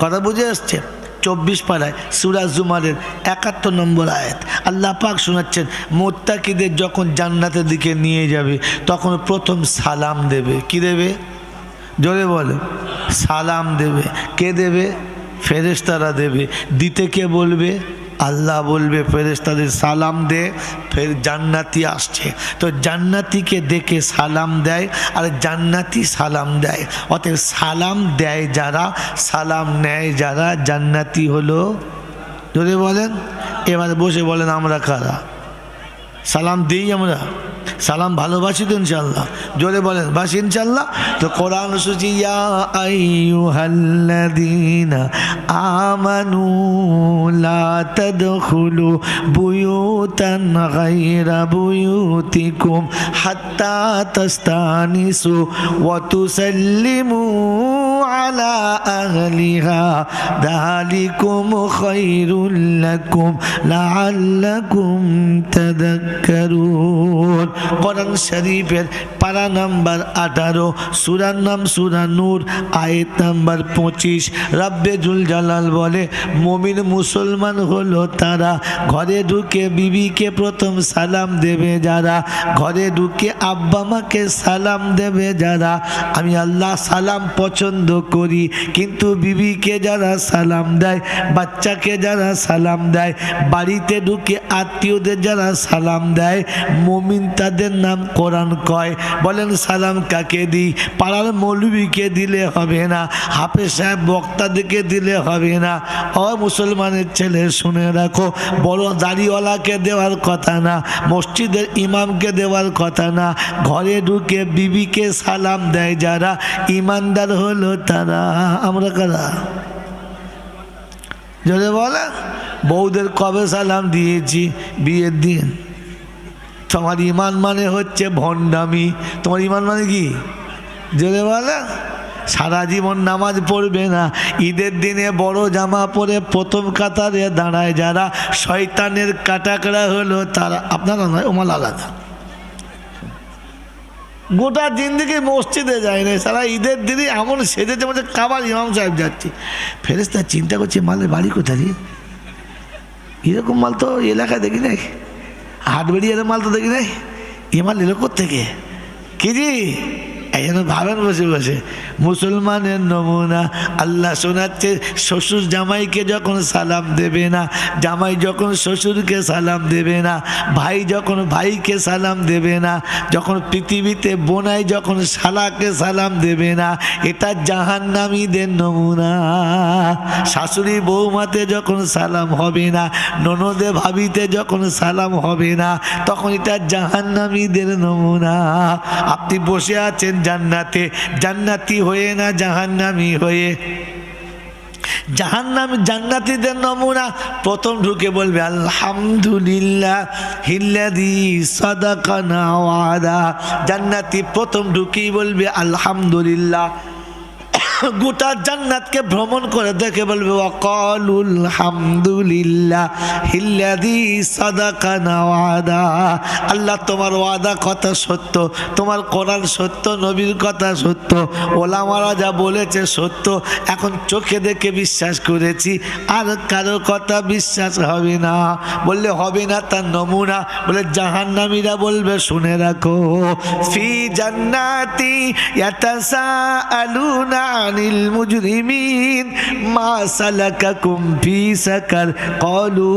কথা বুঝে আসছে? চব্বিশ পাড়ায় সুরাজ জুমারের একাত্তর নম্বর আয়াত। আল্লাহ পাক শোনাচ্ছেন, মোত্তাকিদের যখন জান্নাতের দিকে নিয়ে যাবে, তখন প্রথম সালাম দেবে। কি দেবে? জোরে বলে। সালাম দেবে। কে দেবে? ফেরেস্তারা দেবে। দিতে কে বলবে? আল্লাহ বলবে ফেরেস্তাদের সালাম দে, ফের জান্নাতি আসছে। তো জান্নাতিকে দেখে সালাম দেয় আর জান্নাতি সালাম দেয়। অতএব সালাম দেয় যারা, সালাম নেয় যারা, জান্নাতি হলো যদি বলেন। এবার বসে বলেন, আমরা কারা? সালাম দিই আমরা? সালাম ভালোবাসি তো ইনশাল্লাহ জোরে বলেন, বাসি ইনশাল্লাহ তো কোরআন সুচি আইয়ুহাল্লাযীনা আমানু লা তাদখুলু বুয়ুতান গায়রা বুয়ুতিকুম হাত্তা তাস্তানিসু ওয়া তুসাল্লিমু আলা আহলিহা যালিকুম খায়রুল লাকুম লাআল্লাকুম তাদাক্কারুন কোরআন শরীফের পারা নাম্বার আঠারো, সুরার নাম সুরা নূর, আয়েত নাম্বার পঁচিশ। রাব্বে জুল জালাল বলে, মমিন মুসলমান হলো তারা, ঘরে ঢুকে বিবিকে প্রথম সালাম দেবে যারা, ঘরে ঢুকে আব্বা মাকে সালাম দেবে যারা। আমি আল্লাহ সালাম পছন্দ করি, কিন্তু বিবিকে যারা সালাম দেয়, বাচ্চাকে যারা সালাম দেয়, বাড়িতে ঢুকে আত্মীয়দের যারা সালাম দেয়, মমিন তাদের নাম কোরআন কয়। বলেন, সালাম কাকে দিই? পাড়ার মৌলবীকে দিলে হবে না, হাফেজ সাহেব বক্তাদেরকে দিলে হবে না। অ মুসলমানের ছেলে, শুনে রাখো, বড় দাড়িওয়ালাকে দেওয়ার কথা না, মসজিদের ইমামকে দেওয়ার কথা না, ঘরে ঢুকে বিবিকে সালাম দেয় যারা, ইমানদার হলো তারা আমরা কারা যদি বলে, বউদের কবে সালাম দিয়েছি? বিয়ের দিন। তোমার ইমান মানে হচ্ছে ভণ্ডামি। তোমার ইমান মানে কি? জেলে বলে, সারা জীবন নামাজ পড়বে না। ঈদের দিনে বড় জামা পরে প্রথম কাতারে দাঁড়ায় যারা। শয়তানের কাটাকড়া হলো তারা। আপনারা নয় ওমাল আলাদা। গোটা জিন্দিগি মসজিদে যায় না সারা ঈদের দিনই এমন সেজেছে মধ্যে কাবার ইমাম সাহেব যাচ্ছি। ফেরেস্তা চিন্তা করছে, মালের বাড়ি কোথায়? এরকম মাল তো এলাকায় দেখি নাই হাট বেরিয়ে মাল তো দেখি নাই, এ মাল এলো থেকে কি জন্য ভাবেন বসে বসে। মুসলমানের নমুনা, আল্লাহ শোনাচ্ছে, শ্বশুর জামাইকে যখন সালাম দেবে না, জামাই যখন শ্বশুরকে সালাম দেবে না, ভাই যখন ভাইকে সালাম দেবে না, যখন পৃথিবীতে বোনাই যখন শালাকে সালাম দেবে না, এটা জাহান্নামীদের নমুনা। শাশুড়ি বৌমাতে যখন সালাম হবে না, ননদে ভাবিতে যখন সালাম হবে না, তখন এটা জাহান্নামীদের নমুনা। আপনি বসে আছেন জান্নাতে, জান্নাতি হয়ে না জাহান্নামি হয়ে। জাহান্নাম, জান্নাতিদের নমুনা প্রথম ঢুকে বলবে, আলহামদুলিল্লাহ, হিল্লাদি সাদাকানা ওয়াদা। জান্নাতি প্রথম ঢুকেই বলবে, আলহামদুলিল্লাহ। গোটা জান্নাতকে ভ্রমণ করে দেখে বলবে হামদুলিল্লাহ হিল্লাদি ওয়াদা। আল্লাহ, তোমার ওয়াদা কথা সত্য, তোমার কোরআন সত্য, নবীর কথা সত্য, ওলামারা যা বলেছে সত্য, এখন চোখে দেখে বিশ্বাস করেছি, আর কারও কথা বিশ্বাস হবে না। বললে, হবে না তার নমুনা। বলে, জাহান্নামীরা বলবে, শুনে রাখো। ফি জান্নাতি ইয়াতাসাআলুনা আনিল মুজরিমিন, মা সালাকাকুম ফি সাকার ক্বালু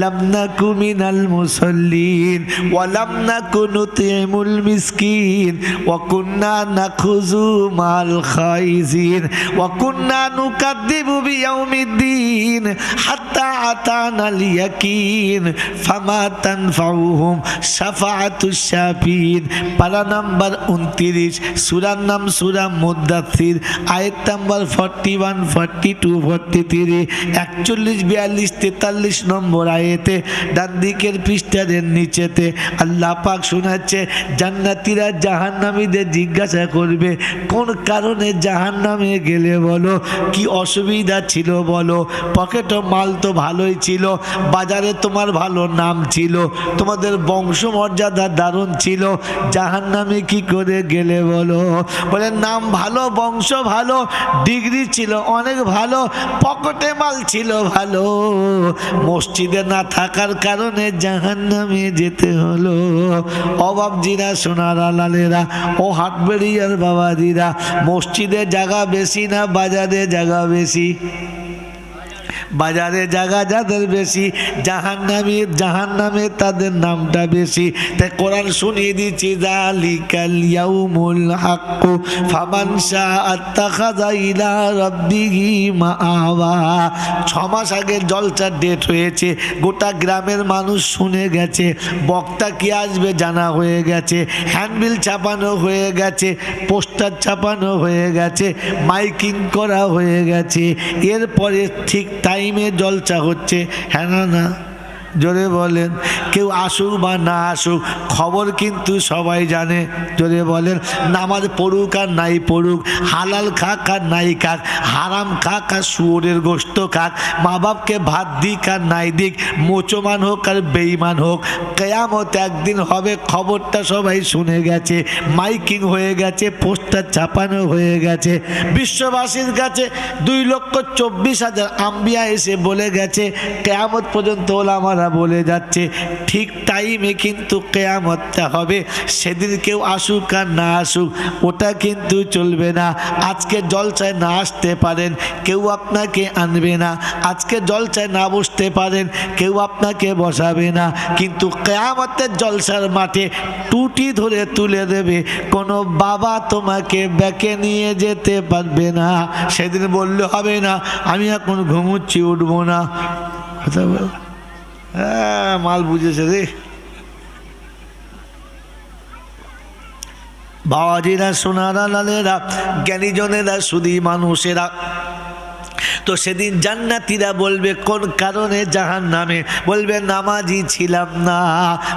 লাম নাকু মিনাল মুসাল্লিন, ওয়া লাম নাকু নুতিমুল মিসকিন, ওয়া কুন্না নাখুযু মাল খাইজিন, ওয়া কুন্না নুকাদ্দিবু বিয়াউমিদ্দিন, হাত্তা আতানাল ইয়াকিন, ফামা তানফাউহুম শাফাআতুশ শাফিন পারা নাম্বার উনত্রিশ, সুরার নাম সুরা মুদাথির, আয়াত number forty one forty two forty three একচল্লিশ, বিয়াল্লিশ, তেতাল্লিশ নম্বর আয়েতে, ডান দিকের পৃষ্ঠাদের নিচেতে আল্লাহ পাক শোনাচ্ছে, জান্নাতিরা জাহান্নামীদের জিজ্ঞাসা করবে, কোন কারণে জাহান্নামে গেলে বলো, কি অসুবিধা ছিল বলো পকেটও মাল তো ভালোই ছিল, বাজারে তোমার ভালো নাম ছিল, তোমাদের বংশমর্যাদা দারুণ ছিল, জাহান্নামে কি করে গেলে বলো? বলে, নাম ভালো, বংশ ভালো ডিগ্রি ছিল অনেক ভালো, পকেটে মাল ছিল ভালো। মসজিদে না থাকার কারণে জাহান নামে যেতে হলো। অভাবজিরা সোনার আলালেরা ও হাটবেড়িয়ার বাবাজিরা, মসজিদে জায়গা বেশি না, বাজারে জায়গা বেশি? বাজারে জায়গা যাদের বেশি জাহান নামে জাহান নামে তাদের নামটা বেশি। তাই কোরআন শুনিয়ে দিচ্ছি জালিকাল ইয়াউমুল হাক্কু ফামান শাআত্তাখাযা ইলা রাব্বিহি মাআওয়া। ছ মাস আগে জলসার ডেট হয়েছে, গোটা গ্রামের মানুষ শুনে গেছে, বক্তা কি আসবে জানা হয়ে গেছে, হ্যান্ডবিল ছাপানো হয়ে গেছে, পোস্টার ছাপানো হয়ে গেছে, মাইকিং করা হয়ে গেছে। এরপরে ঠিক টাইমে জলসা হচ্ছে হ্যাঁ না না। জোরে বলেন, কেউ আসুক বা না আসুক, খবর কিন্তু সবাই জানে। জোরে বলেন, নামাজ পড়ুক আর নাই পড়ুক, হালাল খাক আর নাই খাক, হারাম খাক আর শুয়োরের গোস্ত খাক মা বাপকে ভাত দিক আর নাই দিক, মোচমান হোক আর বেইমান হোক, কেয়ামত একদিন হবে, খবরটা সবাই শুনে গেছে, মাইকিং হয়ে গেছে, পোস্টার ছাপানো হয়ে গেছে, বিশ্ববাসীর কাছে দুই লক্ষ চব্বিশ হাজার আম্বিয়া এসে বলে গেছে, কেয়ামত পর্যন্ত ওলামারা বলে যাচ্ছে, ঠিক টাইমে কিন্তু কেয়ামতটা হবে, সেদিন কেউ আসুক আর না আসুক, ওটা কিন্তু চলবে না। আজকে জলসায় না আসতে পারেন, কেউ আপনাকে আনবে না। আজকে জলসায় না বসতে পারেন, কেউ আপনাকে বসাবে না। কিন্তু কেয়ামতের জলসার মাঠে টুটি ধরে তুলে দেবে, কোনো বাবা তোমাকে ব্যাকে নিয়ে যেতে পারবে না। সেদিন বললে হবে না, আমি এখন ঘুমুচ্ছি, উঠবো না। কথা বল। হ্যাঁ মাল বুঝেছে রে। বাবাজিরা, সোনারা লালেরা জ্ঞানীজনেরা শুধু মানুষেরা। তো সেদিন জান্নাতিরা বলবে, কোন কারণে জাহান নামে বলবে, নামাজি ছিলাম না।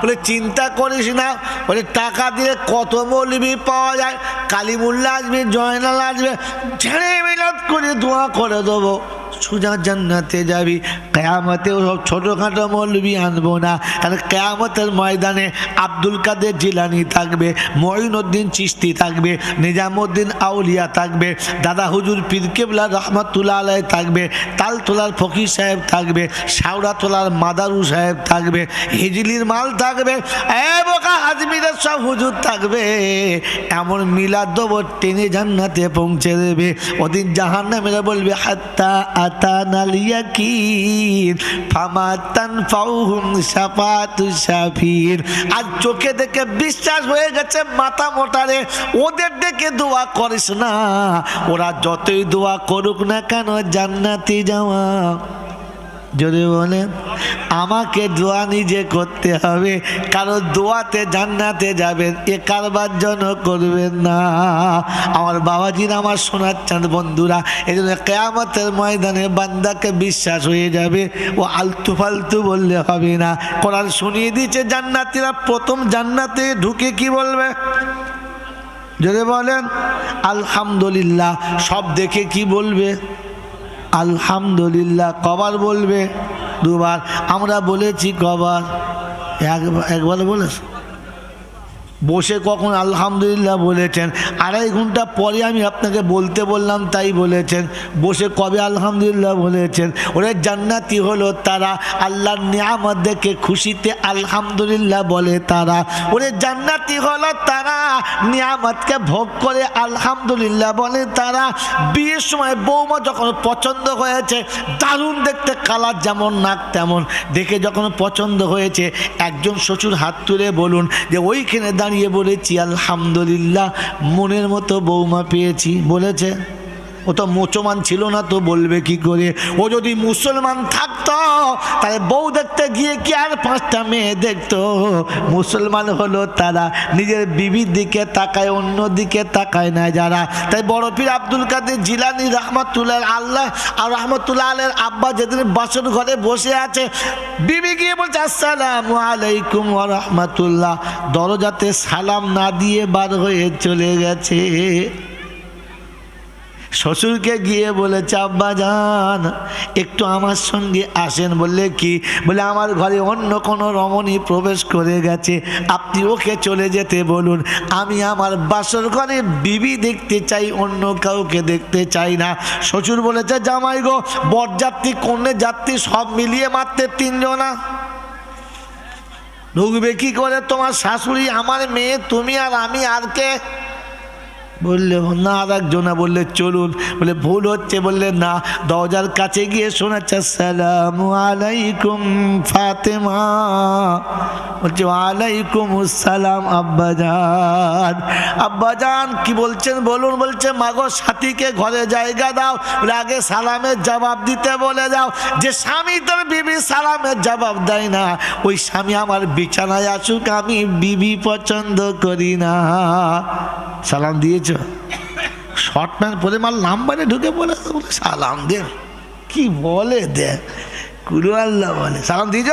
বলে, চিন্তা করিস না। বলে, টাকা দিয়ে কত মৌলবি পাওয়া যায়? কালীমুল্লা আসবে, জয়নাল আসবে। ছেড়ে মিলাদ করে দোয়া করে দেবো। সুজা জান্নাতে যাবি। কেয়ামতেও সব ছোটোখাটো মৌলবি আনব না। কারণ কেয়ামতের ময়দানে আব্দুল কাদের জিলানি থাকবে, মঈনুদ্দিন চিস্তি থাকবে, নিজামুদ্দিন আউলিয়া থাকবে, দাদা হুজুর পীর কেবলা রহমতুল্লাহ আলাই থাকবে, তালতলার ফকির সাহেব থাকবে, শাওড়াতলার মাদারু সাহেব থাকবে, হিজলির মাল থাকবে বোকা সব হুজুর থাকবে। এমন মিলাদ দেবো টেনে জান্নাতে পৌঁছে দেবে। ওদিন জাহান্নামেরা বলবে, হাত্তা আতানাল ইয়াকিন ফামা তানফাউহুম শাফাতু সাফির। আর চোখে দেখে বিশ্বাস হয়ে গেছে মাথা মোটারে ওদের দেখে দোয়া করিস না। ওরা যতই দোয়া করুক না কেন জান্নাতি যাওয়া। যদি বলেন আমাকে দোয়া নিজে করতে হবে, কারণ দোয়াতে জান্নাতে যাবেন, এ কারবার জন্য করবেন না। আমার বাবাজির আমার শোনার চাঁদ বন্ধুরা এই জন্য কেয়ামতের ময়দানে বান্দাকে বিশ্বাস হয়ে যাবে, ও আলতু ফালতু বললে হবে না। কোরআন শুনিয়ে দিয়েছে, জান্নাতিরা প্রথম জান্নাতে ঢুকে কি বলবে? যদি বলেন, আলহামদুলিল্লাহ, সব দেখে কি বলবে? আলহামদুলিল্লাহ কবার বলবে? দুবার। আমরা বলেছি কবার। একবার বলেছ? বসে কখন আলহামদুলিল্লাহ বলেছেন, আড়াই ঘণ্টা পরে আমি আপনাকে বলতে বললাম তাই বলেছেন, বসে কবে আলহামদুলিল্লাহ বলেছেন, ওরে জান্নাতি হলো তারা, আল্লাহর নিয়ামত দেখে খুশিতে আলহামদুলিল্লাহ বলে তারা, ওরে জান্নাতি হলো তারা, নিয়ামতকে ভোগ করে আলহামদুলিল্লাহ বলে তারা, বিয়ের সময় বৌমা যখন পছন্দ হয়েছে, দারুণ দেখতে কালার যেমন, নাক তেমন, দেখে যখন পছন্দ হয়েছে, একজন শ্বশুর হাত তুলে বলুন যে, ওইখানে দাঁড়িয়ে বলেছি আলহামদুলিল্লাহ মনের মতো বৌমা পেয়েছি। বলেছে। ও তো মোচমান ছিল না তো বলবে কি করে? ও যদি মুসলমান থাকতো, তাহলে বউ দেখতে গিয়ে কি আর পাঁচটা মেয়ে দেখতো? মুসলমান হলো তারা, নিজের বিবির দিকে তাকায় অন্য দিকে তাকায় না যারা। তাই বড় পীর আব্দুল কাদের জিলানি রহমতুল্লাহ আল্লাহ আর রহমতুল্লাহ আলের আব্বা যেদিন বাসন ঘরে বসে আছে, বিবি গিয়ে বলছে, আসসালামু আলাইকুম রহমতুল্লাহ। দরজাতে সালাম না দিয়ে বার হয়ে চলে গেছে। শ্বশুরকে গিয়ে বলেছে আব্বা যান একটু আমার সঙ্গে আসেন। বললে কি? বলে, আমার ঘরে অন্য কোনো রমণী প্রবেশ করে গেছে। আপনি ওকে চলে যেতে বলুন। আমি আমার বাসর ঘরে বিবি দেখতে চাই, অন্য কাউকে দেখতে চাই না। শ্বশুর বলেছে, জামাই গো, বরযাত্রী, কন্যে যাত্রী সব মিলিয়ে মারতে তিনজনা। ঢুকবে কি করে? তোমার শাশুড়ি আমার মেয়ে, তুমি আর আমি আর কে? বললে না আর একজনা বললে, চলুন। বলে, ভুল হচ্ছে। বললে, না। দরজার কাছে গিয়ে শোনাচ্ছে সালাম আলাইকুম, ফাতেমা। বলছে আলাইকুম সালাম আব্বাজান। আব্বাজান, কি বলছেন? বলুন। বলছে, মাগো সাথীকে ঘরে জায়গা দাও। আগে সালামের জবাব দিতে বলে দাও। যে স্বামী তোর বিবি সালামের জবাব দেয় না, ওই স্বামী আমার বিছানায় আসুক, আমি বিবি পছন্দ করি না। সালাম দিয়েছ শর্ট প্যান্ট পরে মাল নাম্বারে ঢুকে বলে সালাম দে। কি বলে দে? কুরু আল্লাহ বলে। সালাম দিয়েছ?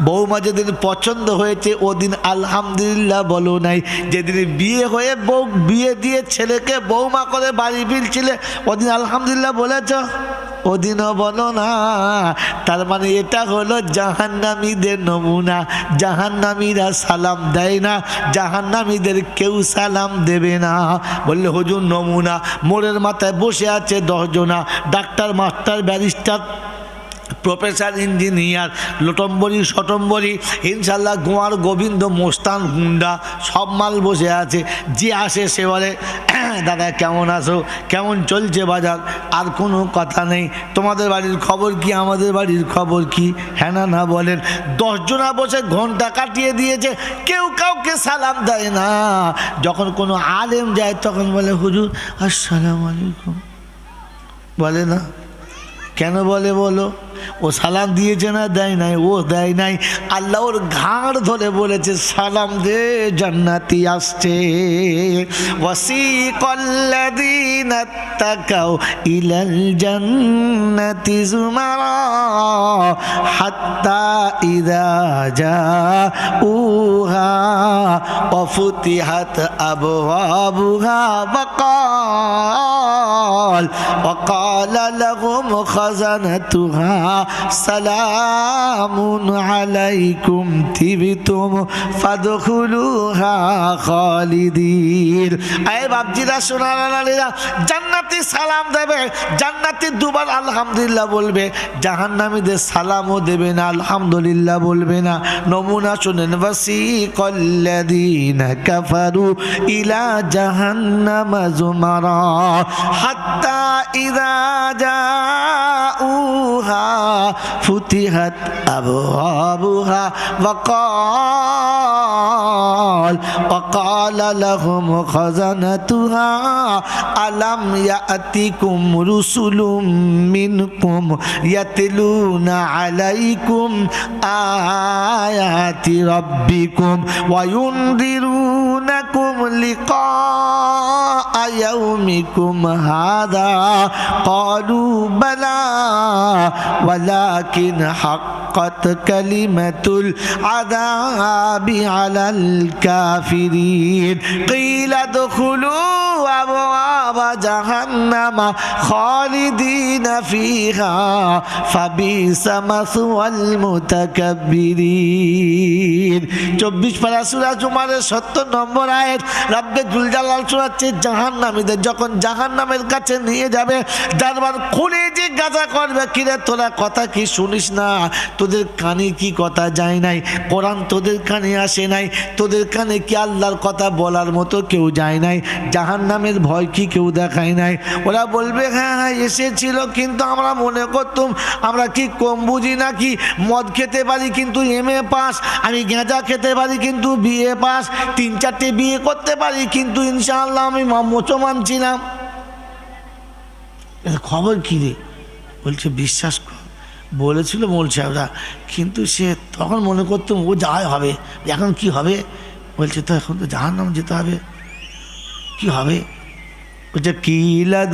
বৌমা যেদিন পছন্দ হয়েছে, ওদিন আলহামদুলিল্লাহ বলো নাই। যেদিন বিয়ে হয়ে বউ বিয়ে দিয়ে ছেলেকে বৌমা করে বাড়ি ফিরছিলে, ওদিন আলহামদুলিল্লাহ বলেছ? ওদিনও বলো না তার মানে এটা হলো জাহান্নামীদের নমুনা। জাহান্নামীরা সালাম দেয় না, জাহান্নামীদের কেউ সালাম দেবে না। বললে, হুজুর, নমুনা, মোড়ের মাথায় বসে আছে দশজনা, doctor, master, barrister, professor, engineer, লটম্বরি, সটম্বরি ইনশাল্লাহ গোয়ার গোবিন্দ, মোস্তান গুন্ডা সব মাল বসে আছে। যে আসে সে বলে দাদা, কেমন আছো? কেমন চলছে বাজার? আর কোনো কথা নেই। তোমাদের বাড়ির খবর কি? আমাদের বাড়ির খবর কি? হ্যাঁ না না বলেন। দশজনা বসে ঘণ্টা কাটিয়ে দিয়েছে। কেউ কাউকে সালাম দেয় না। যখন কোনো আলেম যায়, তখন বলে, হুজুর, আসসালামু আলাইকুম। বলে না? কেন বলে বলো? ও সালাম দিয়েছে না, দেয় নাই? ও দেয় নাই। আল্লাহ ওর ঘাড় ধরে বলেছে, সালাম দে, জান্নাতি আসছে। ওয়াসিকাল্লাযীনা তাকাও ইলাল জান্নাতি জুমারা হাত্তা ইযা জাউহা। وفتحت أبوابها وقال وقال لهم خزنتها سلام عليكم تبتم فادخلوها خالدين আয় বাপজিরা সোনারালীরা জান্নাতি সালাম দেবে জান্নাতি দুবার আলহামদুলিল্লাহ বলবে জাহান্নামীদের সালামও দেবে না আলহামদুলিল্লাহ বলবে না নমুনা শুনেন বাসি الذين كفروا إلى جهنم زمرا حتى إذا جاءوها فتحت أبوابها وقال وقال لهم خزنتها ألم يأتكم رسل منكم يتلون عليكم آيات ربكم وينذرون يبصرون وينذرونكم لقاء يومكم هذا قالوا بلى ولكن حقت كلمة العذاب على الكافرين قيل ادخلوا أبواب جهنم خالدين فيها فبئس مثوى المتكبرين চব্বিশ পারা সুরা জুমারের সত্তর নম্বর আয়ের রাব্বে জুলজালাল শোনাচ্ছে জাহান নামীদের যখন জাহান নামের কাছে নিয়ে যাবে, দরবার খুলে যে গাজা করবে, কিরে তোরা কথা কি শুনিস না? তোদের কানে কি কথা যায় নাই? কোরআন তোদের কানে আসে নাই? তোদের কানে কি আল্লাহর কথা বলার মতো কেউ যায় নাই? জাহান নামের ভয় কি কেউ দেখায় নাই? ওরা বলবে হ্যাঁ হ্যাঁ এসেছিল, কিন্তু আমরা মনে করতাম, আমরা কি কম বুঝি নাকি? মদ খেতে পারি কিন্তু এম এ পাস, আমি গেঁজা খেতে পারি কিন্তু বিএ পাস, তিন চারটে বিয়ে করতে পারি, কিন্তু ইনশাআল্লাহ আমি মোচো ছিলাম। এর খবর কী রে? বলছে, বিশ্বাস কর। বলেছিল বলছে সাহেবরা, কিন্তু সে তখন মনে করতো ও যাই হবে। এখন কি হবে? বলছে, তো এখন তো জাহার নাম যেতে হবে। কি হবে? কিলা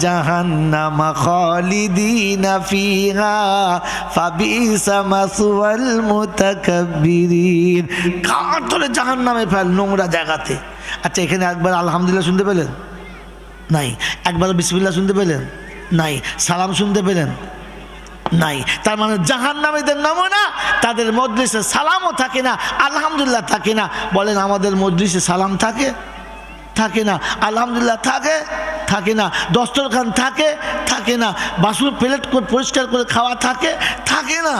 জাহান্নামা জাহান্নামে নোংরা জায়গাতে? আচ্ছা এখানে একবার আলহামদুলিল্লাহ শুনতে পেলেন? নাই। একবার বিসমিল্লাহ শুনতে পেলেন? নাই। সালাম শুনতে পেলেন? নাই। তার মানে জাহান নামীদের নমুনা তাদের মজলিসে সালামও থাকে না, আলহামদুলিল্লাহ থাকে না। বলেন, আমাদের মজলিসে সালাম থাকে? থাকে না। আলহামদুলিল্লাহ থাকে থাকে না। দস্তরখান থাকে থাকে না। বাসন প্লেট করে পরিষ্কার করে খাওয়া থাকে থাকে না।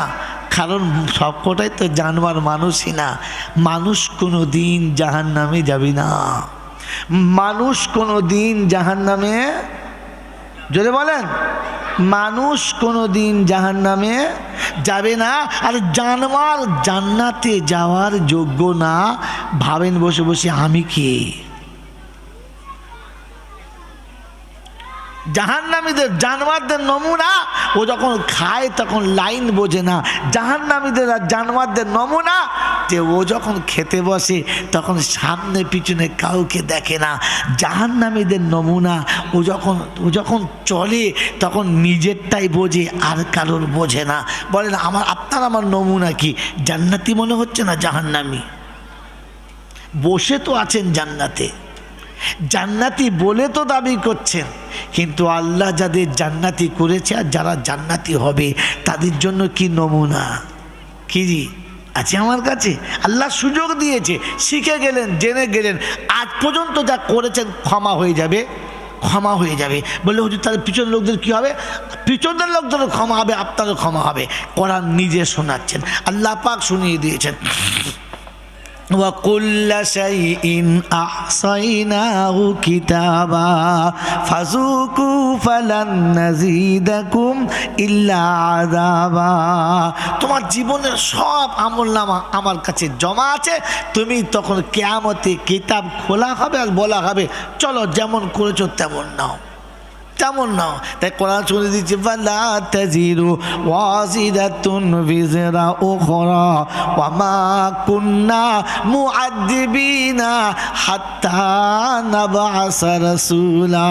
কারণ সবকটাই তো জানবার মানুষই না। মানুষ কোনো দিন জাহান নামে যাবে না। মানুষ কোনো দিন জাহান নামে জোরে বলেন। মানুষ কোনো দিন জাহান নামে যাবে না। আর জানমার জান্নাতে যাওয়ার যোগ্য না। ভাবেন বসে বসে, আমি কে? জাহান্নামীদের জানোয়ারদের নমুনা, ও যখন খায় তখন লাইন বোঝে না। জাহান্নামীদের আর জানোয়ারদের নমুনা, যে ও যখন খেতে বসে তখন সামনে পিছনে কাউকে দেখে না। জাহান্নামীদের নমুনা, ও যখন ও যখন চলে তখন নিজেরটাই বোঝে, আর কারোর বোঝে না। বলেন, আমার, আপনার আমার নমুনা কি? জান্নাতি মনে হচ্ছে না জাহান্নামী? বসে তো আছেন জান্নাতে। জান্নাতি বলে তো দাবি করছেন। কিন্তু আল্লাহ যাদের জান্নাতি করেছে আর যারা জান্নাতি হবে, তাদের জন্য কি নমুনা? কি আছে আমার কাছে। আল্লাহ সুযোগ দিয়েছে, শিখে গেলেন, জেনে গেলেন। আজ পর্যন্ত যা করেছেন ক্ষমা হয়ে যাবে, ক্ষমা হয়ে যাবে। বললে, হুজুর, তাহলে পিছন লোকদের কী হবে? পিছনের লোকদেরও ক্ষমা হবে, আপনারও ক্ষমা হবে। কোরআন নিজে শোনাচ্ছেন। আল্লাহ পাক শুনিয়ে দিয়েছেন। وكل شيء أحصيناه كتابا فذوقوا فلن نزيدكم إلا عذابا তোমার জীবনের সব আমল নামা আমার কাছে জমা আছে তুমি তখন কেয়ামতে কিতাব খোলা হবে আর বলা হবে চলো যেমন করেছো তেমন নাও তেমন না। তাই কোরআন শুনে দিচ্ছে, ফালা তাজিরু ওয়াজিদাতুন বিজরা উখরা ওয়া মা কুন্না মুআদ্দিবিনা হাত্তা নাবআসা রাসূলা।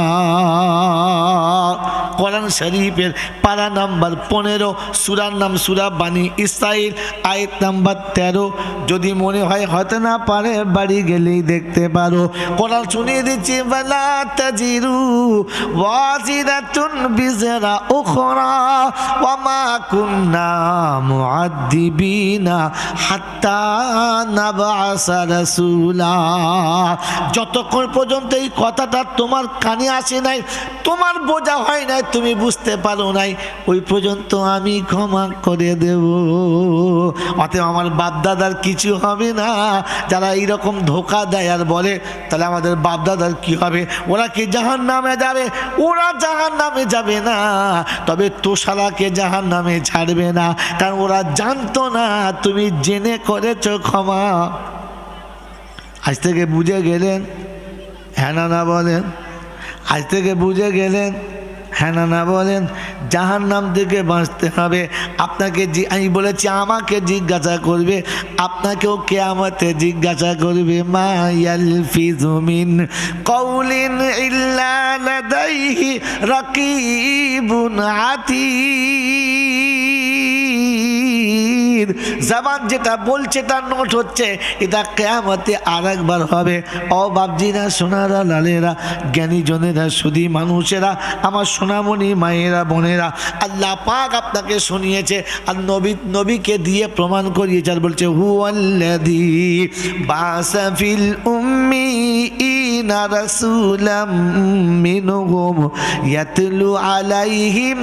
কোরআন শরীফের পারা নাম্বার পনেরো, সুরার নাম সুরা বানি ইসরাইল আয়াত নাম্বার তেরো। যদি মনে হয় হয়তো না পারে, বাড়ি গেলেই দেখতে পারো। কোরআন শুনিয়ে দিচ্ছি, ফালা তাজিরু ওয়া যতক্ষণ পর্যন্ত এই কথাটা তোমার কানে আসে নাই, তোমার বোঝা হয় নাই, তুমি বুঝতে পারো নাই, ওই পর্যন্ত আমি ক্ষমা করে দেব। অতএব আমার বাপদাদার কিছু হবে না। যারা এইরকম ধোকা দেয় আর বলে, তাহলে আমাদের বাপদাদার কি হবে? ওরা কি জাহান নামে যাবে? ওরা জাহান নামে যাবে না। তবে তোষালাকে জাহান নামে ছাড়বে না, কারণ ওরা জানতো না, তুমি জেনে করেছ ক্ষমা। আজ থেকে বুঝে গেলেন হ্যাঁ না না বলেন, আজ থেকে বুঝে গেলেন হ্যাঁ না না বলেন জাহান নাম থেকে বাঁচতে হবে। আপনাকে আমি বলেছি, আমাকে জিজ্ঞাসা করবে, আপনাকেও কে আমাকে জিজ্ঞাসা করবে মায়াল কওলিন ইল্লা জবান যেটা বলছে তার নোট হচ্ছে, এটা কেয়ামতে আর একবার হবে। ও বাবজিরা সোনারা, লালেরা, জ্ঞানী জনেরা, সুদী মানুষেরা, আমার সোনামণি, মায়েরা, বোনেরা, আল্লাহ পাক আপনাকে শুনিয়েছে আর নবী, নবীকে দিয়ে প্রমাণ করিয়েছে আর বলছে হু আল্লাদি বাসাফিল উম্মি ইনা রাসূলাম মিনহুম আলাইহিম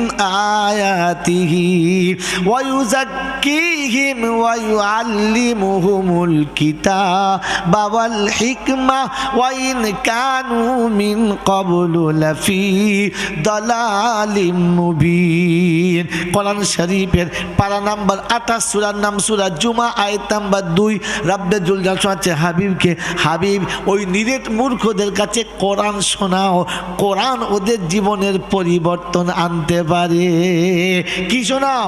আয়াতিহি ওয়া ইউযাক্কিহিম ওয়া ইউআল্লিমুহুমুল কিতাবা ওয়াল হিকমা ওয়া ইন কানু মিন ক্বাবলু লাফি শরীফের পারা নাম্বার 28 সূরার নাম সূরা জুমা, আয়াত নাম্বার 2 রাব্বে জুল হাবিবকে। হাবিব ওই নিরেট মূর্খদের কাছে কোরআন শোনাও কোরআন ওদের জীবনের পরিবর্তন আনতে পারে। কি শোনাও?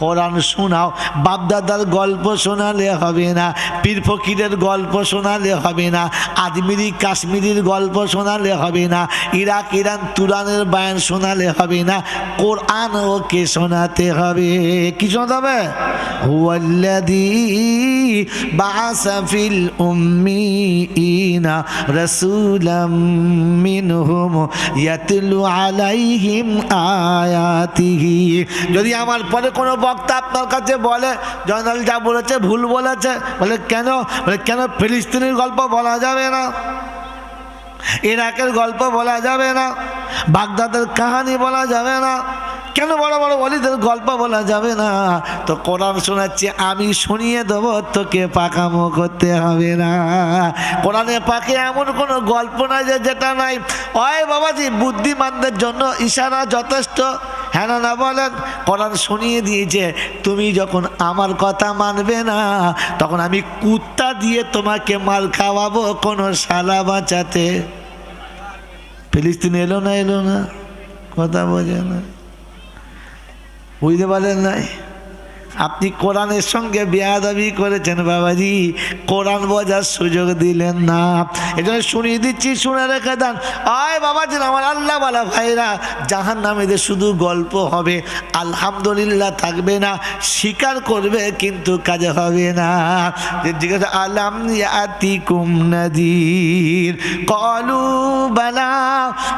কোরআন শোনাও, বাপদাদার গল্প শোনালে হবে না, পীর ফকিরের গল্প শোনালে হবে না আজমিরি কাশ্মীরির গল্প শোনালে হবে না, ইরাক, ইরান তুরানের বায়ান শোনালে হবে না, কোরআন ওকে শোনাতে হবে। কি শোনাতে হবে? বাসাফিল উম্মি ইনা রসুলাম মিনহুম ইয়াতলু আলাইহিম আয়াতিহি। যদি আমার পরে কোনো বক্তা আপনার কাছে বলে, জয়নাল যা বলেছে ভুল বলেছে। বলে, কেন? বলে, কেন ফিলিস্তিনির গল্প বলা যাবে না? ইরাকের গল্প বলা যাবে না? বাগদাদের কাহানি বলা যাবে না? কেন বড় বড় অলিদের গল্প বলা যাবে না? তো কোরআন শোনাচ্ছি, আমি শুনিয়ে দেবো, তোকে পাকামো করতে হবে না। কোরআনে পাকে এমন কোনো গল্প নাই যে যেটা নাই। অয় বাবাজি, বুদ্ধিমানদের জন্য ইশারা যথেষ্ট। হ্যাঁ না বলেন? কোরআন শুনিয়ে দিয়েছে, তুমি যখন আমার কথা মানবে না, তখন আমি কুত্তা দিয়ে তোমাকে মাল খাওয়াবো, কোনো শালা বাঁচাতে। ফিলিস্তিন এলো না এলো না, কথা বোঝে না। বুঝতে পারেন নাই? আপনি কোরআনের সঙ্গে বেয়াদাবি করেছেন বাবাজি। কোরআন বোঝার সুযোগ দিলেন না। এজন্য শুনিয়ে দিচ্ছি, শুনে রেখে দেন। আয় বাবাজি, আমার আল্লাহ বালা ভাইরা জাহান নামেদের শুধু গল্প হবে। আলহামদুলিল্লাহ থাকবে না, স্বীকার করবে, কিন্তু কাজে হবে না। জিজ্ঞাসা, আলাম আতি নদীর? কলু, বালা,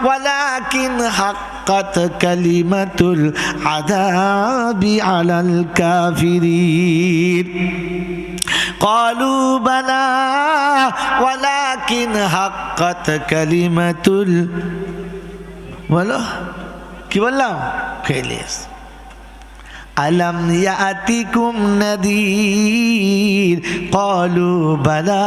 ওয়ালাকিন হাক حقت كلمة العذاب على الكافرين. قالوا بلى ولكن حقت كلمة ال ولا কি বললাম খেয়ে আলম ইয়াতিকুম নদীর কলু বলা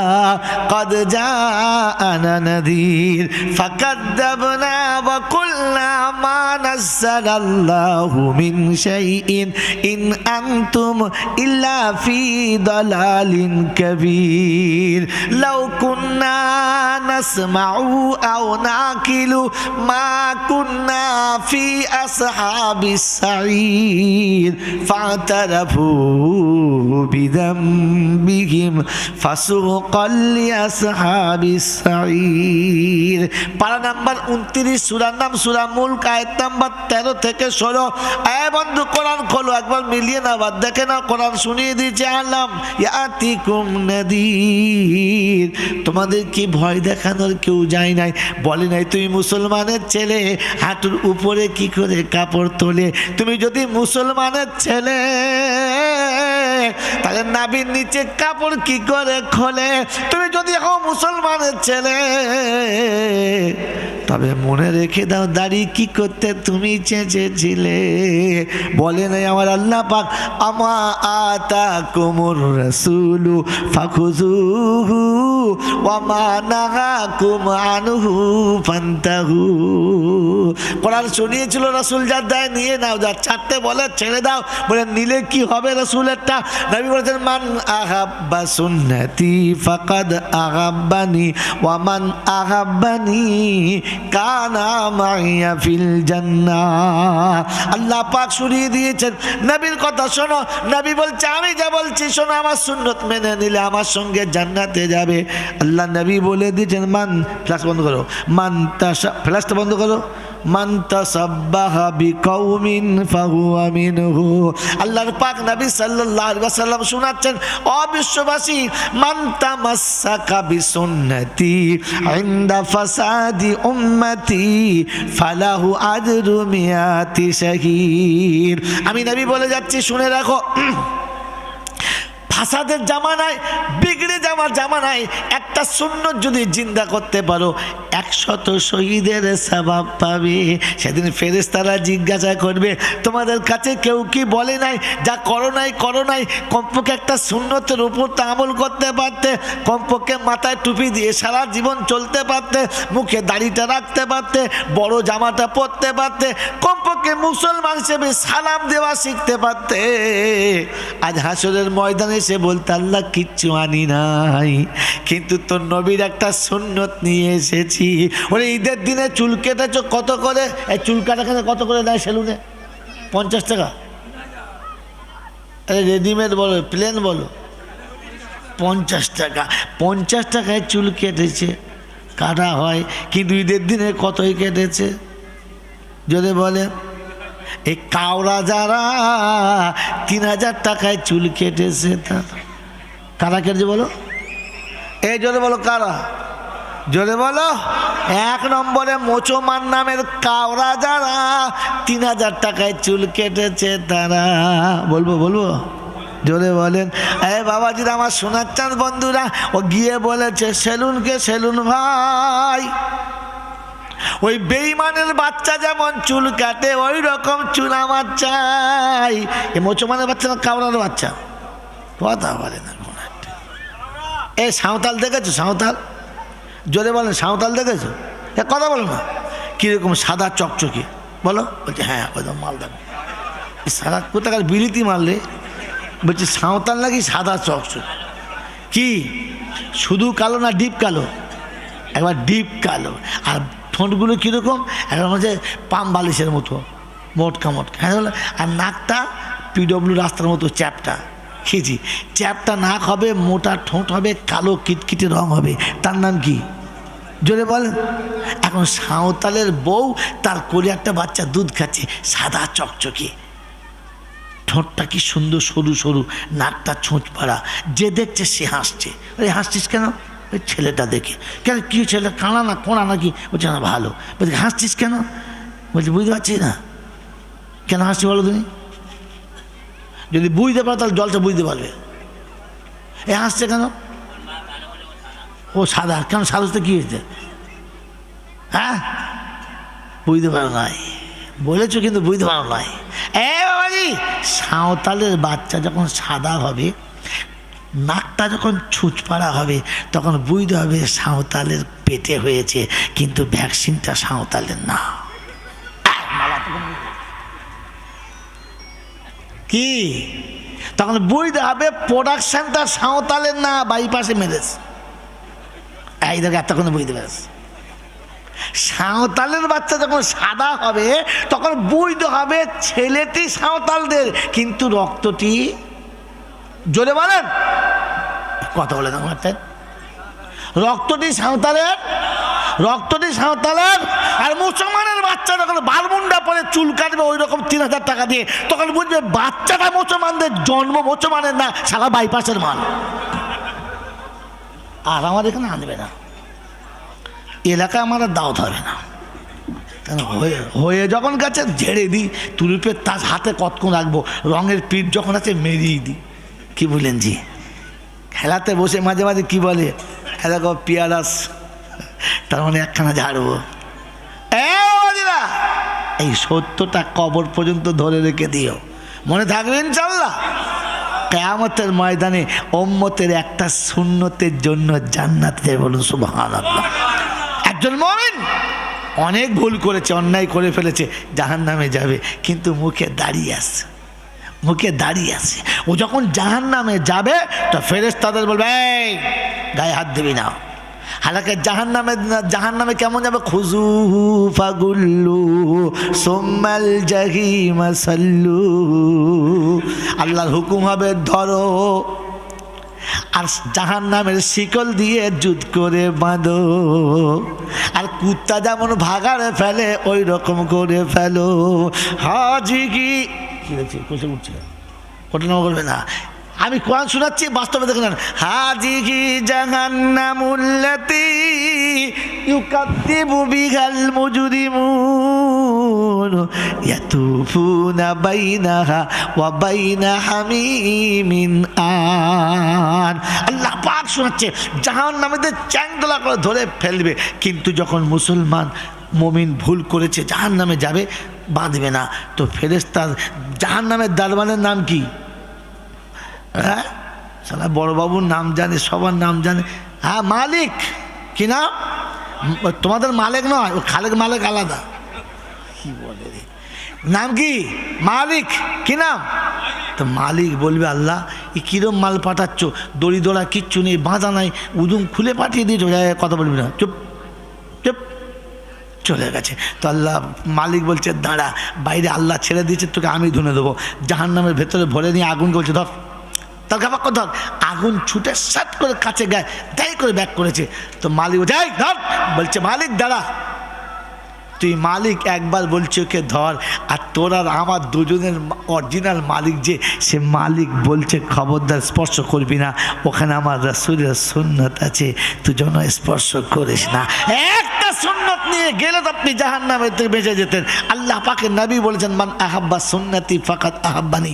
কদ জানা নদীর ফকদ্দবনা وقلنا ما نزل الله من شيء إن أنتم إلا في ضلال كبير لو كنا نسمع أو نعقل ما كنا في أصحاب السعير فاعترفوا بذنبهم فسوقا لأصحاب السعير পারা নাম্বার উনত্রিশ, সুরার নাম সুরা মূল নাম্বার তেরো থেকে ষোলো। এ বন্ধু, কোরআন খোলো, একবার মিলিয়ে না বাদ দেখে না কোরআন শুনিয়ে দিয়েছে আলাম। ইয়াতিকুম তোমাদের কি ভয় দেখানোর কেউ যায় নাই? বলে নাই, তুমি মুসলমানের ছেলে, হাঁটুর উপরে কি করে কাপড় তোলে? তুমি যদি মুসলমানের ছেলে। তাহলে নাবির নিচে কাপড় কি করে খোলে? তুমি যদি এখন মুসলমানের ছেলে তবে মনে রেখে দাও দাড়ি কি করতে তুমি চেঁচেছিলে। বলে নাই আমার আল্লাহ পাক, আমা আতা কুমুর রসুলু ফাখুজুহু ওয়ামা নাহা কুমানুহু পান্তাহু কোরআন শুনিয়েছিল রসুল, যা দেয় নিয়ে নাও, যা ছাড়তে বলে ছেড়ে দাও। বলে, নিলে কি হবে রসুলেরটা? নবী বলেছেন, মান আহাব্বা সুন্নতি ফাকাদ আহাব্বানি ওয়ামান আহাব্বানি কানা মাইয়া ফিল আল্লাহ পাক শুনিয়ে দিয়েছেন। নবীর কথা শোনো। নবী বলছে, আমি যা বলছি শোনো, আমার সুন্নত মেনে নিলে আমার সঙ্গে জান্নাতে যাবে। আল্লাহ নবী বলে দিয়েছেন, মান ফ্লাস বন্ধ করো। মান তাসা ফ্লাসটা বন্ধ করো। মান তাসাব্বাহা বিকাউমিন ফাহুয়া মিনহু। আল্লাহর পাক নবী সাল্লাল্লাহু আলাইহি ওয়াসাল্লাম শোনাচ্ছেন অবিশ্ববাসী মান তামাসসাকা বিসুন্নতি ইনদা ফাসাদি উম্মতি ফালাহু আজরু মিয়াতি শাহীর। আমি নবী বলে যাচ্ছি, শুনে রাখো। ফাসাদের জামানায়, বিগড়ে যাওয়ার জামানায় একটা শূন্য যদি জিন্দা করতে পারো, একশত শহীদের স্বভাব পাবে। সেদিন ফেরেস্তারা জিজ্ঞাসা করবে, তোমাদের কাছে কেউ কি বলে নাই যা করো নাই করো নাই? কমপক্ষে একটা শূন্যতের উপর তো আমল করতে পারতে, কমপক্ষে মাথায় টুপি দিয়ে সারা জীবন চলতে পারতে, মুখে দাড়িটা রাখতে পারতে, বড় জামাটা পরতে পারতে, কমপক্ষে মুসলমান হিসেবে সালাম দেওয়া শিখতে পারতে। আজ হাসরের ময়দানে এসে বলতে, আল্লাহ, কিচ্ছু আনি নাই। কিন্তু তোর নবীর একটা সুন্নত নিয়ে এসেছি। ওরে ঈদের দিনে চুল কেটেছ কত করে? এই চুল কাটাখানে কত করে দেয় সেলুনে? পঞ্চাশ টাকা। আরে, রেডিমেড বলো, প্লেন বলো। পঞ্চাশ টাকা। পঞ্চাশ টাকায় চুল কেটেছে। কাটা হয়। কিন্তু ঈদের দিনে কতই কেটেছে? যদি বলে এই কাওড়া যারা তিন হাজার টাকায় চুল কেটেছে তার। কারা কেটেছে বলো? এই জোরে বলো কারা? জোরে বলো। এক নম্বরে মোচমান নামের কাওড়া যারা তিন হাজার টাকায় চুল কেটেছে তারা। বলব বলব? জোরে বলেন। এ বাবাজিরা, আমার সোনার চাঁদ বন্ধুরা, ও গিয়ে বলেছে, সেলুনকে সেলুন ভাই। ওই বেইমানের বাচ্চা যেমন চুল কাটে ওই রকম চুল আমার চাই। এ মোচমানের বাচ্চা না কাওড়ার বাচ্চা? কথা বলে না। এ সাঁওতাল দেখেছ? সাঁওতাল? জোরে বলেন, সাঁওতাল দেখেছ? এ কথা বলো না। কীরকম সাদা চকচকে। বলো? বলছে হ্যাঁ ওইরকম মাল দেখো সাদা কোথাকার বিলিতি মারলে? বলছে, সাঁওতাল নাকি সাদা চকচকে। কি? শুধু কালো না ডিপ কালো? একবার ডিপ কালো। আর ঠোঁটগুলো কীরকম? একবার হচ্ছে পাম বালিশের মতো, মোটকা মোটকা। হ্যাঁ? আর নাকটা পিডব্লিউ রাস্তার মতো, চ্যাপটা। খেয়েছি। চ্যাপটা নাক হবে, মোটা ঠোঁট হবে, কালো কিটকিটে রং হবে। তার নাম কি? জোরে বলেন এখন সাঁওতালের বউ, তার কোলে একটা বাচ্চা দুধ খাচ্ছে, সাদা চকচকে। ঠোঁটটা কি সুন্দর, সরু সরু, নাকটা ছোঁচ পাড়া যে দেখছে, সে হাসছে। আরে, হাসছিস কেন? ওই ছেলেটা দেখে, কেন, কি ছেলে? কানা না কোনা নাকি? বলছে, না, ভালো। বলছে, হাসছিস কেন? বলছে, বুঝতে পারছি না। কেন হাসছি বলো তুমি? যদি বুঝতে পারো, তাহলে জলটা বুঝতে পারবে। এ, হাসছে কেন? ও সাদা, কেন সাদা সাদাতে কী হয়েছে? হ্যাঁ? বুঝতে পারো নাই। বলেছ, কিন্তু বুঝতে পারো নাই। এ, বাবাজি, সাঁওতালের বাচ্চা যখন সাদা হবে নাকটা যখন ছুঁচপাড়া হবে, তখন বুঝতে হবে সাঁওতালের পেটে হয়েছে, কিন্তু ভ্যাকসিনটা সাঁওতালের না। কি? তখন বুঝতে হবে প্রোডাকশনটা সাঁওতালের না, বাইপাসে মেরেছে। এই দেখো, এতক্ষণ বুঝতে পেরেছে। সাঁওতালের বাচ্চা যখন সাদা হবে, তখন বুঝতে হবে ছেলেটি সাঁওতালদের, কিন্তু রক্তটি জোরে বলেন। কথা বলে না মারতেন রক্তটি সাঁওতালের রক্তটি সাঁওতালের, আর মুসলমানের বাচ্চা যখন বারমুন্ডা পরে চুল কাটবে ওই রকম তিন হাজার টাকা দিয়ে, তখন বুঝবে বাচ্চাটা মুসলমানদের জন্ম, মুসলমানের না, সারা বাইপাসের মাল। আর আমার এখানে আনবে না। এলাকায় আমার দাও ধরবে না। কেন হয়ে হয়ে যখন গেছে, ঝেড়ে দিই, তুলুপের তার হাতে কতক্ষণ রাখব, রঙের পিঠ যখন আছে মেরিয়ে দিই। কি বললেন জি? খেলাতে বসে মাঝে মাঝে কি বলে? কো পিয়ারাস তার মানে একখানা ঝাড়বো এই সত্যটা কবর পর্যন্ত ধরে রেখে দিও। মনে থাকবে ইনশাল্লাহ। কেয়ামতের ময়দানে ওম্মতের একটা শূন্যতের জন্য জান্নাতের বলুন সুবহান একজন মমিন অনেক ভুল করেছে, অন্যায় করে ফেলেছে জাহান নামে যাবে, কিন্তু মুখে দাঁড়িয়ে আসছে মুখে দাঁড়িয়ে আছে। ও যখন জাহান নামে যাবে, তো ফেরেস তাদের বলবে, এই, গায়ে হাত দিবি না। হালাকে জাহান নামে জাহান নামে কেমন যাবে? খুজু ফাগুল্লু সোম্মাল জাহি মাসাল্লু আল্লাহর হুকুম হবে, ধরো। আর জাহান নামের শিকল দিয়ে জুত করে বাঁধো। আর কুত্তা যেমন ভাগাড়ে ফেলে ওই রকম করে ফেলো। হাজি কি কি দেখছি? কোথায় উঠছে ঘটনা করবে না। আমি কোরআন শোনাচ্ছি, বাস্তবে দেখে নেন। হাজি কি জাহান্নামুল্লাতি ইউকাদ্দিবু বিহাল মুজরিমুন, ইয়াতুফুনা বাইনাহা ওয়া বাইনা হামিমিন আন। আল্লাহ পাক শোনাচ্ছে, জাহান্নামীদের চ্যাংদোলা করে ধরে ফেলবে। কিন্তু যখন মুসলমান মমিন ভুল করেছে জাহান নামে যাবে বাঁধবে না। তো ফেরেস্তার জাহান নামের দারবানের নাম কি? হ্যাঁ? সালা বড়বাবুর নাম জানে সবার নাম জানে। হ্যাঁ মালিক। কি উম, তোমাদের মালিক নয় ও খালেক মালিক আলাদা। কি বলে রে? নাম কি? মালিক। কি নাম? তো মালিক বলবে আল্লাহ এ কীরম মাল পাঠাচ্ছ? দড়ি দড়া কিচ্ছু নেই বাঁধা নাই উদুম খুলে পাঠিয়ে দিয়েছ। কথা বলবি না। চুপ চুপ। চলে গেছে। তো আল্লাহ মালিক বলছে, দাঁড়া, বাইরে আল্লাহ ছেড়ে দিয়েছে, তোকে আমি ধুনে দেবো। জাহান নামের ভেতরে ভরে নিয়ে আগুন বলছে, ধর, তার কাপাক ধর। আগুন ছুটে সাত করে কাছে গায়ে তাই করে ব্যাক করেছে। তো মালিক বলছে ধর, বলছে, মালিক, দাঁড়া। তুই মালিক, একবার বলছি ওকে ধর। আর তোর আর আমার দুজনের অরিজিনাল মালিক যে, সে মালিক বলছে, খবরদার স্পর্শ করবি না। ওখানে আমার রাসুলের সুন্নত আছে, তুই যেন স্পর্শ করিস না। একটা সুন্নত নিয়ে গেলে তো আপনি জাহান নামে বেঁচে যেতেন। আল্লাহ পাকে নবী বলেছেন, মান আহাব্বা সুন্নতি ফাকাত আহাব্বানি।